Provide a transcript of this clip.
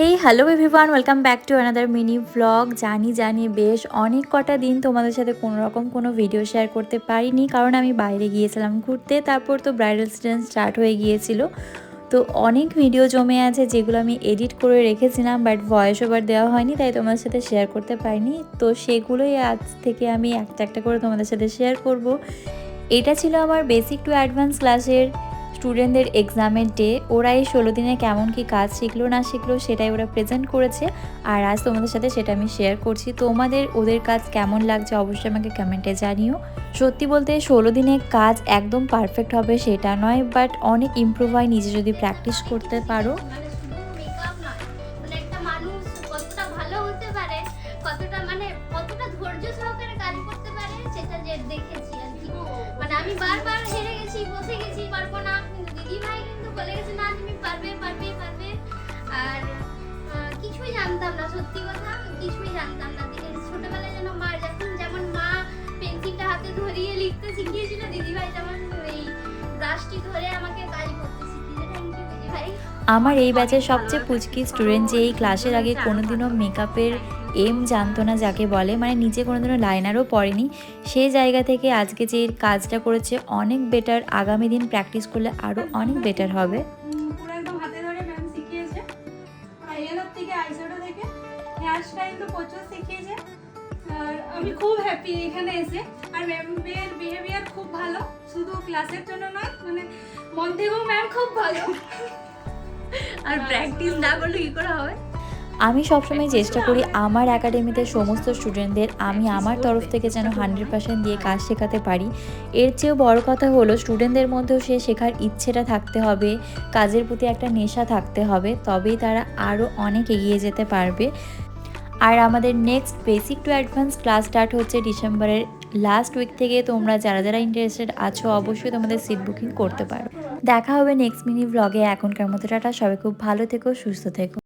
Hey hello everyone welcome back to another mini vlog জানি জানি বেশ অনেক কটা দিন তোমাদের সাথে কোনো রকম কোনো ভিডিও শেয়ার করতে পারিনি, কারণ আমি বাইরে গিয়েছিলাম ঘুরতে, তারপর তো ব্রাইডাল সিজন স্টার্ট হয়ে গিয়েছিল। তো অনেক ভিডিও জমে আছে যেগুলো আমি এডিট করে রেখেছিলাম বাট ভয়েস ওভার দেওয়া হয়নি, তাই তোমাদের সাথে শেয়ার করতে পারিনি। তো সেগুলোই আজ থেকে আমি একটা একটা করে তোমাদের সাথে শেয়ার করব। এটা ছিল আমার বেসিক টু অ্যাডভান্স ক্লাসের স্টুডেন্টদের এক্সামের ডে ওরা এই ষোলো দিনে কেমন কি কাজ শিখলো, না শিখলো সেটাই ওরা প্রেজেন্ট করেছে। আর আজ তোমাদের সাথে সেটা আমি শেয়ার করছি। তোমাদের ওদের কাজ কেমন লাগছে অবশ্যই আমাকে কমেন্টে জানিও। সত্যি বলতে ষোলো দিনে কাজ একদম পারফেক্ট হবে সেটা নয় বাট অনেক ইমপ্রুভ হয় নিজে যদি প্র্যাকটিস করতে পারো। মানে শুধু মেকআপ নয় না সত্যি কথা কিছুই জানতাম না। দেখে ছোটবেলায় যেন মা যখন যেমন মা পেন্সিলটা হাতে ধরিয়ে লিখতে শিখিয়েছিল দিদি যেমন এই ব্রাশটি ধরে আমাকে কাজ করতে শিখিয়েছে। থ্যাংক ইউ দিদি ভাই আমার এই ব্যাচের সবচেয়ে পুচকি স্টুডেন্ট যে এই ক্লাসের আগে কোনোদিনও মেকআপের এম জানতো না যাকে বলে মানে নিচে কোনোদিনও লাইনারও পড়েনি। সেই জায়গা থেকে আজকে যে কাজটা করেছে অনেক বেটার আগামী দিন প্র্যাকটিস করলে আরও অনেক বেটার হবে। তো প্রচুর শিখিয়েছে। আর আমি খুব হ্যাপি এখানে এসে। আর ম্যামের বিহেভিয়ার খুব ভালো। শুধু ক্লাসের জন্য নয় মানে মন থেকেও ম্যাম খুব ভালো। আর প্র্যাকটিস না করলে কি করে হবে? আমি সবসময় চেষ্টা করি আমার একাডেমিতে সমস্ত স্টুডেন্টদের আমি আমার তরফ থেকে যেন হান্ড্রেড পার্সেন্ট দিয়ে কাজ শেখাতে পারি। এর চেয়েও বড় কথা হলো স্টুডেন্টদের মধ্যেও সে শেখার ইচ্ছেটা থাকতে হবে কাজের প্রতি একটা নেশা থাকতে হবে তবেই তারা আরও অনেক এগিয়ে যেতে পারবে। আর আমাদের next basic to advance class start হচ্ছে ডিসেম্বরের লাস্ট উইক থেকে। তোমরা যারা যারা ইন্টারেস্টেড আছো, অবশ্যই তোমাদের সিট বুকিং করতে পারো। দেখা হবে নেক্সট মিনি ব্লগে এখনকার মতো টাটা। সবাই খুব ভালো থেকো, সুস্থ থেকো।